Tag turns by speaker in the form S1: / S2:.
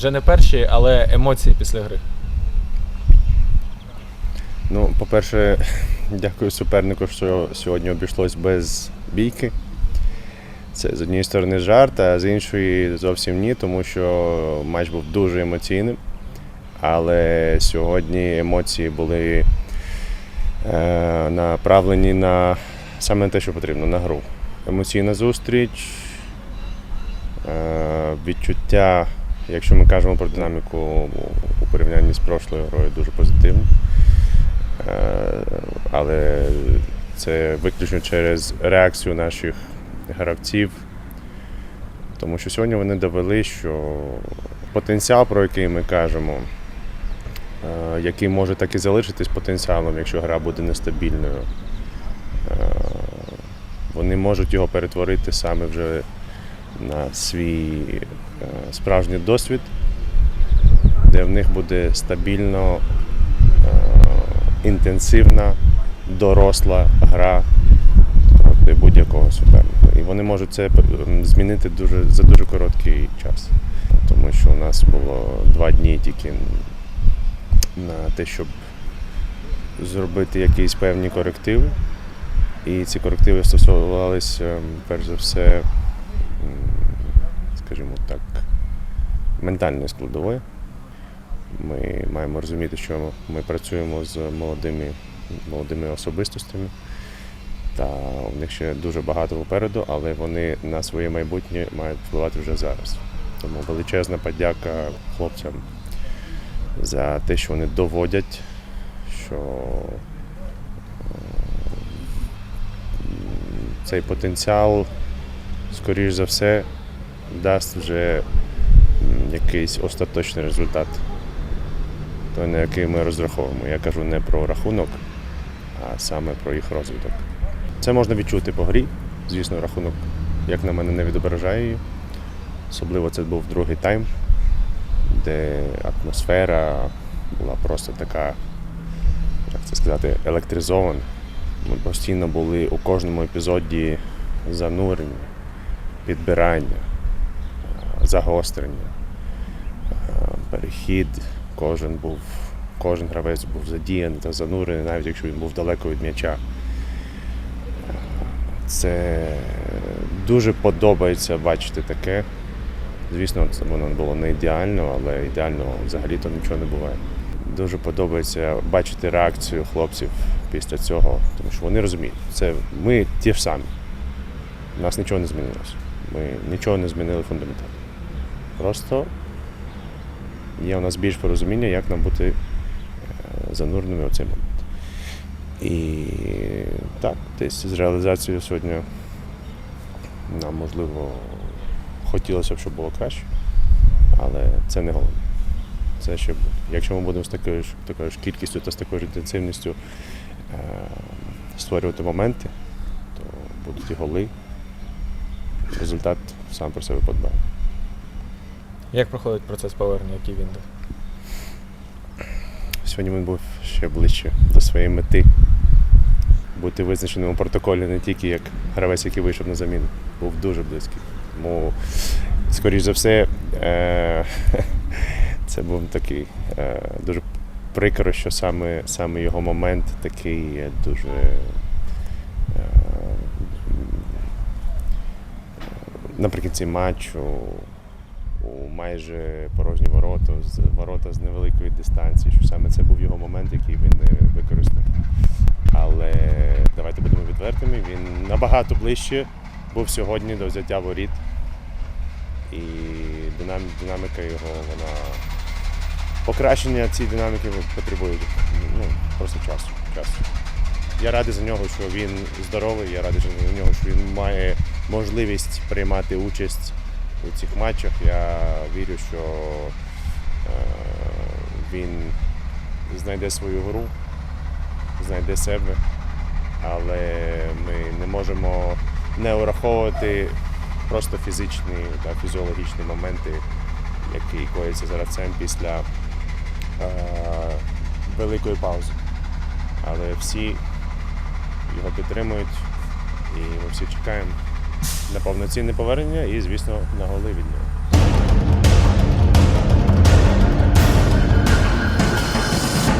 S1: Вже не перші, але емоції після гри.
S2: Ну, по-перше, дякую супернику, що сьогодні обійшлось без бійки. Це з однієї сторони жарт, а з іншої зовсім ні, тому що матч був дуже емоційним. Але сьогодні емоції були е, направлені на саме те, що потрібно, на гру. Емоційна зустріч, е, відчуття, якщо ми кажемо про динаміку у порівнянні з прошлою грою, дуже позитивне. Е, але це виключно через реакцію наших гравців. Тому що сьогодні вони довели, що потенціал, про який ми кажемо, е, який може так і залишитись потенціалом, якщо гра буде нестабільною, е, вони можуть його перетворити саме вже на свій справжній досвід, де в них буде стабільно е, інтенсивна, доросла гра проти будь-якого суперника. І вони можуть це змінити дуже, за дуже короткий час. Тому що у нас було два дні тільки на те, щоб зробити якісь певні корективи. І ці корективи стосувалися, перш за все, скажімо так, ментальної складової. Ми маємо розуміти, що ми працюємо з молодими, молодими особистостями, та у них ще дуже багато попереду, але вони на своє майбутнє мають впливати вже зараз. Тому величезна подяка хлопцям за те, що вони доводять, що цей потенціал, скоріш за все, дасть вже якийсь остаточний результат той, на який ми розраховуємо. Я кажу не про рахунок, а саме про їх розвиток. Це можна відчути по грі. Звісно, рахунок, як на мене, не відображає її. Особливо це був другий тайм, де атмосфера була просто така, як це сказати, електризована. Ми постійно були у кожному епізоді занурені, підбирання, загострення, е, перехід. Кожен був, кожен гравець був задіяний та занурений, навіть якщо він був далеко від м'яча. Це дуже подобається бачити таке. Звісно, це воно було не ідеально, але ідеального взагалі-то нічого не буває. Дуже подобається бачити реакцію хлопців після цього, тому що вони розуміють, це ми ті ж самі. У нас нічого не змінилося. Ми нічого не змінили фундаментально. Просто є у нас більш порозуміння, як нам бути е, зануреними у цей момент. І так, десь з реалізацією сьогодні нам, можливо, хотілося б, щоб було краще, але це не головне. Це ще буде. Якщо ми будемо з такою ж, такою ж кількістю та з такою ж інтенсивністю е, створювати моменти, то будуть і голи. Результат сам про себе подбає.
S1: Як проходить процес повернення, був?
S2: Сьогодні він був ще ближче до своєї мети. Бути визначеним у протоколі не тільки як гравець, який вийшов на заміну. Був дуже близький. Тому, скоріш за все, е- це був такий е- дуже прикро, що саме, саме його момент такий дуже. Е- наприкінці матчу у майже порожні ворота, ворота з невеликої дистанції, що саме це був його момент, який він е, використав. Але давайте будемо відвертими. Він набагато ближче був сьогодні до взяття воріт. І динам, динаміка його, вона. Покращення цієї динаміки потребує ну, просто часу. часу. Я радий за нього, що він здоровий, я радий за нього, що він має можливість приймати участь у цих матчах. Я вірю, що е, він знайде свою гру, знайде себе, але ми не можемо не враховувати просто фізичні та фізіологічні моменти, які коїться з гравцем після е, великої паузи. Але всі його підтримують і ми всі чекаємо на повноцінне повернення і, звісно, на голи від нього.